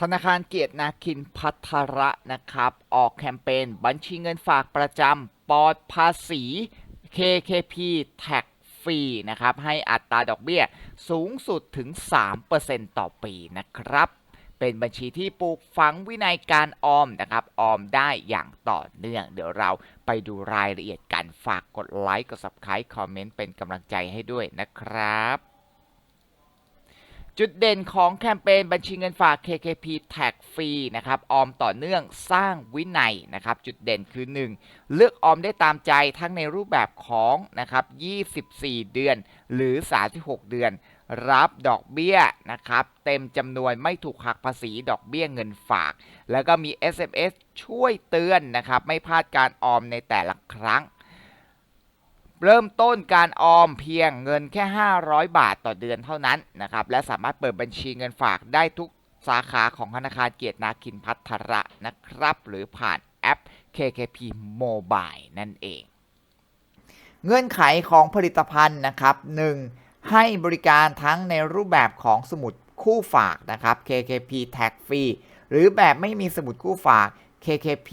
ธนาคารเกียรตินาคินพัทระนะครับ ออกแคมเปญบัญชีเงินฝากประจำปลอดภาษี KKP Tax ฟรีนะครับ ให้อัตราดอกเบี้ยสูงสุดถึง 3%ต่อปีนะครับ เป็นบัญชีที่ปลูกฝังวินัยการออมนะครับ ออมได้อย่างต่อเนื่อง เดี๋ยวเราไปดูรายละเอียดกัน ฝากกดไลค์ กด Subscribe คอมเมนต์เป็นกำลังใจให้ด้วยนะครับ จุดเด่นของแคมเปญบัญชีเงินฝาก KKP Tag ฟรีนะครับออมต่อเนื่องสร้างวินัยนะครับจุดเด่นคือ 1. เลือกออมได้ตามใจทั้งในรูปแบบของนะครับ24 เดือนหรือ 36 เดือน รับดอกเบี้ยนะครับเต็มจำนวนไม่ถูกหักภาษีดอกเบี้ยเงินฝาก แล้วก็มี SMS ช่วยเตือนนะครับไม่พลาดการออมในแต่ละครั้ง เริ่มต้นการออมเพียงเงินแค่ 500 บาทต่อเดือนเท่านั้นนะครับ และสามารถเปิดบัญชีเงินฝากได้ทุกสาขาของธนาคารเกียรตินาคินพัทระนะครับ หรือผ่านแอป KKP Mobile นั่นเอง เงื่อนไขของผลิตภัณฑ์นะครับ 1. ให้บริการทั้งในรูปแบบของสมุดคู่ฝากนะครับ KKP Tag ฟรีหรือแบบไม่มีสมุดคู่ฝาก KKP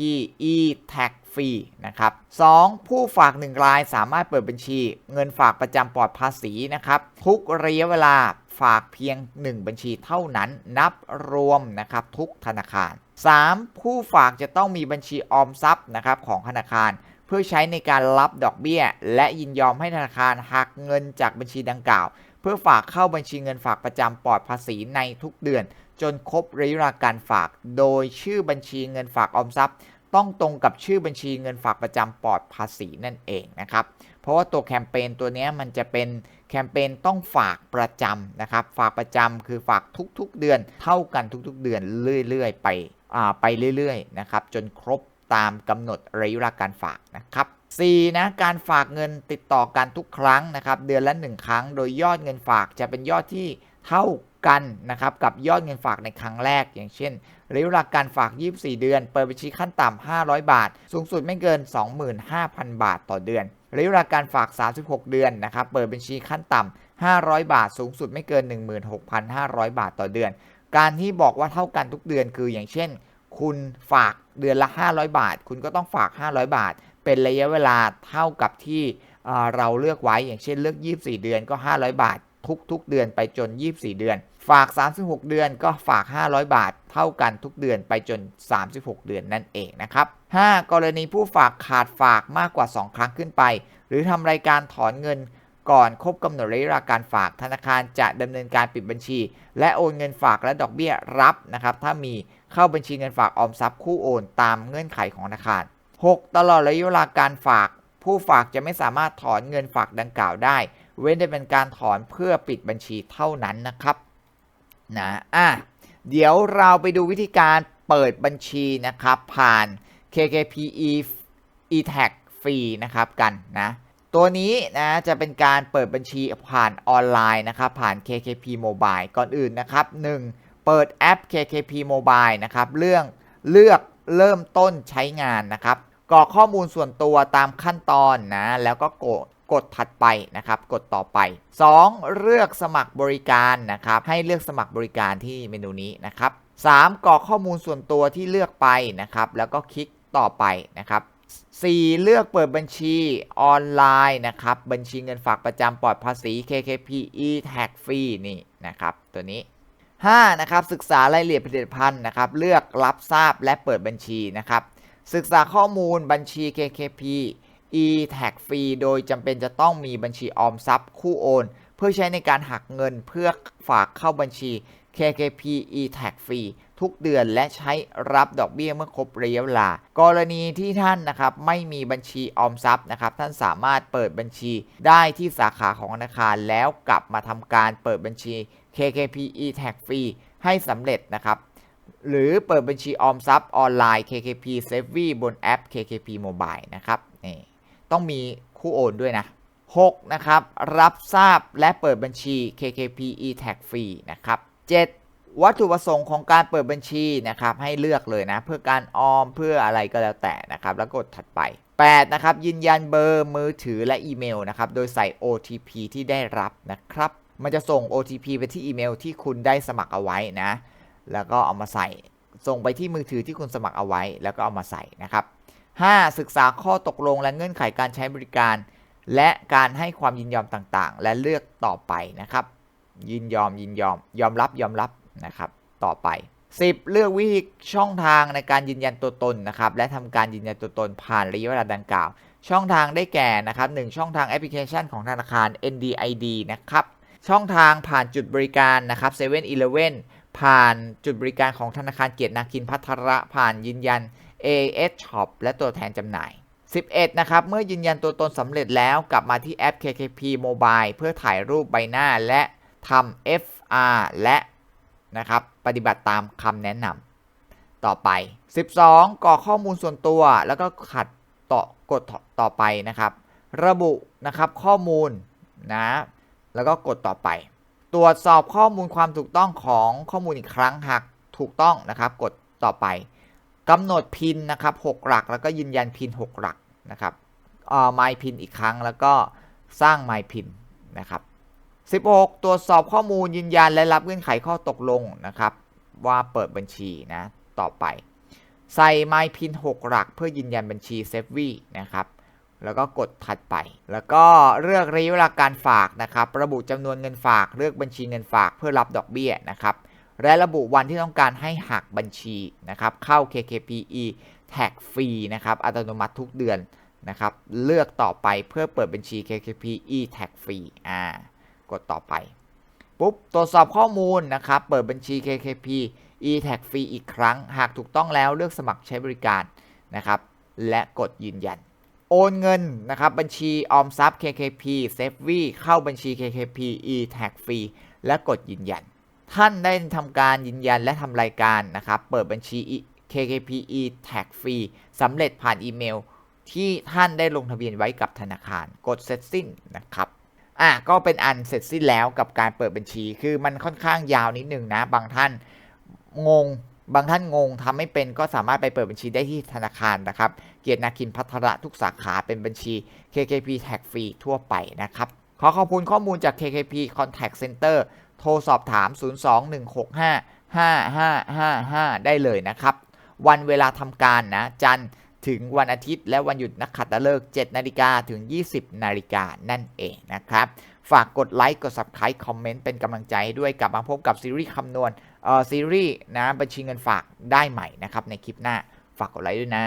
e Tag ฟรีนะครับ 2. ผู้ฝาก 1 รายสามารถเปิดบัญชี เงินฝากประจำปลอดภาษีนะครับ ทุกระยะเวลาฝากเพียง 1 บัญชีเท่านั้นนับรวมนะครับทุกธนาคาร 3. ผู้ฝากจะต้องมีบัญชีออมทรัพย์นะครับของธนาคาร เพื่อใช้ในการรับดอกเบี้ย และยินยอมให้ธนาคารหักเงินจากบัญชีดังกล่าว เพื่อฝากเข้าบัญชีเงินฝากประจำปลอดภาษีในทุกเดือน จนครบระยะเวลาการฝาก โดยชื่อบัญชีเงินฝากออมทรัพย์ ต้องตรงกับชื่อบัญชีเงินฝากประจำปลอดภาษีนั่นเองนะครับ เพราะว่าตัวแคมเปญตัวนี้มันจะเป็นแคมเปญต้องฝากประจำนะครับ ฝากประจำคือฝากทุกๆเดือน เท่ากันทุกๆ เดือนเรื่อยๆ ไปไปเรื่อยๆนะครับจนครบตามกำหนดระยะเวลาการฝากนะครับ 4. นะการฝากเงินติดต่อกันทุกครั้งนะครับ เดือนละ 1 ครั้ง โดยยอดเงินฝากจะเป็นยอดที่เท่า กันนะครับกับยอดเงินฝากในครั้งแรก อย่างเช่นระยะเวลาการฝาก 24 เดือน เปิดบัญชีขั้นต่ำ 500 บาท สูงสุดไม่เกิน 25,000 บาทต่อเดือนระยะเวลาการฝาก 36 เดือนนะครับเปิดบัญชีขั้นต่ำ 500 บาท สูงสุดไม่เกิน 16,500 บาทต่อเดือน การที่บอกว่าเท่ากันทุกเดือนคืออย่างเช่น คุณฝากเดือนละ 500 บาท คุณก็ต้องฝาก 500 บาท เป็นระยะเวลาเท่ากับที่เอ่อเราเลือกไว้อย่างเช่นเลือก 24 เดือนก็ 500 บาท ทุก ๆ เดือนไปจน 24 เดือน ฝาก 36 เดือนก็ฝาก 500 บาท เท่ากันทุกเดือนไปจน 36 เดือนนั่นเองนะครับ 5. กรณีผู้ฝากขาดฝากมากกว่า 2 ครั้งขึ้นไป หรือทำรายการถอนเงินก่อนครบกำหนดระยะเวลาการฝากธนาคารจะดำเนินการปิดบัญชี และโอนเงินฝากและดอกเบี้ยรับนะครับ ถ้ามีเข้าบัญชีเงินฝากออมทรัพย์คู่โอนตามเงื่อนไขของธนาคาร 6. ตลอดระยะเวลาการฝาก ผู้ฝากจะไม่สามารถถอนเงินฝากดังกล่าวได้ เว้นแต่เป็นการถอนเพื่อปิดบัญชีเท่านั้นนะครับ นะอะเดี๋ยวเราไปดูวิธีการเปิดบัญชีนะครับ ผ่าน KKPE e-tag ฟรีนะครับกันนะตัวนี้นะจะเป็นการเปิดบัญชีผ่านออนไลน์นะครับ ผ่าน KKP Mobile ก่อนอื่นนะครับ 1. เปิดแอป KKP Mobile นะครับเรื่องเลือกเริ่มต้นใช้งานนะครับกรอกข้อมูลส่วนตัวตามขั้นตอนนะแล้วก็กด กดถัดไปนะครับกดต่อไป 2. เลือกสมัครบริการนะครับให้เลือกสมัครบริการที่เมนูนี้นะครับ 3. กรอกข้อมูลส่วนตัวที่เลือกไปนะครับแล้วก็คลิกต่อไปนะครับ 4. เลือกเปิดบัญชีออนไลน์นะครับบัญชีเงินฝากประจำปลอดภาษี KKP e-tag ฟรีนี่นะครับตัวนี้ 5. นะครับศึกษารายละเอียดผลิตภัณฑ์นะครับเลือกรับทราบและเปิดบัญชีนะครับศึกษาข้อมูลบัญชี KKP e-tag ฟรีโดยจำเป็นจะต้องมีบัญชีออมทรัพย์คู่โอน เพื่อใช้ในการหักเงินเพื่อฝากเข้าบัญชี KKP e-tag ฟรีทุกเดือนและใช้รับดอกเบี้ยเมื่อครบระยะเวลา กรณีที่ท่านนะครับไม่มีบัญชีออมทรัพย์นะครับท่านสามารถเปิดบัญชีได้ที่สาขาของธนาคาร แล้วกลับมาทำการเปิดบัญชี KKP e-tag ฟรีให้สำเร็จนะครับหรือเปิดบัญชีออมทรัพย์ออนไลน์ KKP s a v e บนแอป KKP Mobile นะครับนี่ ต้องมีคู่โอนด้วยนะ 6. นะครับ รับทราบและเปิดบัญชี KKP e-tag ฟรีนะครับ 7. วัตถุประสงค์ของการเปิดบัญชีนะครับ ให้เลือกเลยนะ เพื่อการออมเพื่ออะไรก็แล้วแต่นะครับ แล้วกดถัดไป 8. นะครับ ยืนยันเบอร์มือถือและอีเมลนะครับ โดยใส่ OTP ที่ได้รับนะครับ มันจะส่ง OTP ไปที่อีเมลที่คุณได้สมัครเอาไว้นะ แล้วก็เอามาใส่ ส่งไปที่มือถือที่คุณสมัครเอาไว้ แล้วก็เอามาใส่นะครับ 5. ศึกษาข้อตกลงและเงื่อนไขการใช้บริการ และการให้ความยินยอมต่างๆ และเลือกต่อไปนะครับ ยินยอมยินยอมยอมรับยอมรับนะครับ ต่อไป 10. เลือกวิธีช่องทางในการยืนยันตัวตนนะครับ และทำการยืนยันตัวตนผ่านระยะเวลาดังกล่าว ช่องทางได้แก่นะครับ1ช่องทางแอปพลิเคชันของธนาคาร NDID นะครับ ช่องทางผ่านจุดบริการนะครับ7 e เ e ่ e อผ่านจุดบริการของธนาคารเกียรตินาคินพัทระผ่านยืนยัน AS Shop และตัวแทนจำหน่าย 11 นะครับ เมื่อยืนยันตัวตนสำเร็จแล้วกลับมาที่แอป KKP Mobile เพื่อถ่ายรูปใบหน้าและทำ FR และนะครับปฏิบัติตามคำแนะนำต่อไป 12 กรอกข้อมูลส่วนตัว แล้วก็ขัดต่อกดต่อไปนะครับ ระบุนะครับข้อมูลนะแล้วก็กดต่อไป ตรวจสอบข้อมูลความถูกต้องของข้อมูลอีกครั้งหากถูกต้องนะครับ กดต่อไป กำหนดพินนะครับ6หลัก แล้วก็ยืนยันพิน 6 หลักนะครับเอ่อ my pin อีกครั้ง แล้วก็สร้าง my pin นะครับ16 ตรวจสอบข้อมูลยืนยันและรับเงื่อนไขข้อตกลงนะครับ ว่าเปิดบัญชีนะต่อไป ใส่ my pin 6หลัก เพื่อยืนยันบัญชี s a v e นะครับแล้วก็กดถัดไป แล้วก็เลือกระยะเวลาการฝากนะครับ ระบุจำนวนเงินฝาก เลือกบัญชีเงินฝากเพื่อรับดอกเบี้ยนะครับ และระบุวันที่ต้องการให้หักบัญชีนะครับ เข้า KKPE แท็กฟรีนะครับ อัตโนมัติทุกเดือนนะครับ เลือกต่อไปเพื่อเปิดบัญชี KKPE แท็กฟรีอ่ากดต่อไป ปุ๊บ ตรวจสอบข้อมูลนะครับ เปิดบัญชี KKP e tag ฟรีอีกครั้ง หากถูกต้องแล้วเลือกสมัครใช้บริการนะครับ และกดยืนยัน โอนเงินนะครับ บัญชีออมทรัพย์ KKP s a v e เข้าบัญชี KKP e tag ฟรีและกดยืนยัน ท่านได้ทำการยืนยันและทำรายการนะครับเปิดบัญชี KKP e tag ฟรีสำเร็จผ่านอีเมล ที่ท่านได้ลงทะเบียนไว้กับธนาคารกดเสร็จสิ้นนะครับอะก็เป็นอันเสร็จสิ้นแล้วกับการเปิดบัญชี คือมันค่อนข้างยาวนิดหนึ่งนะ บางท่านงง บางท่านงงทำไม่เป็นก็สามารถไปเปิดบัญชีได้ที่ธนาคารนะครับ เกียรตินาคินพัทระทุกสาขาเป็นบัญชี KKP Tag ฟรีทั่วไปนะครับ ขอขอบคุณข้อมูลจาก KKP Contact Center โทรสอบถาม 021655555 ได้เลยนะครับ วันเวลาทำการนะ จันถึงวันอาทิตย์และวันหยุดนักขัตฤกษ์7นาฬิกาถึง 20นาฬิกานั่นเองนะครับ ฝากกดไลค์กด Subscribe คอมเมนต์เป็นกำลังใจด้วยกลับมาพบกับซีรีส์คำนวณเอ่อซีรีส์นะบัญชีเงินฝากได้ใหม่นะครับในคลิปหน้าฝากกดไลค์ด้วยนะ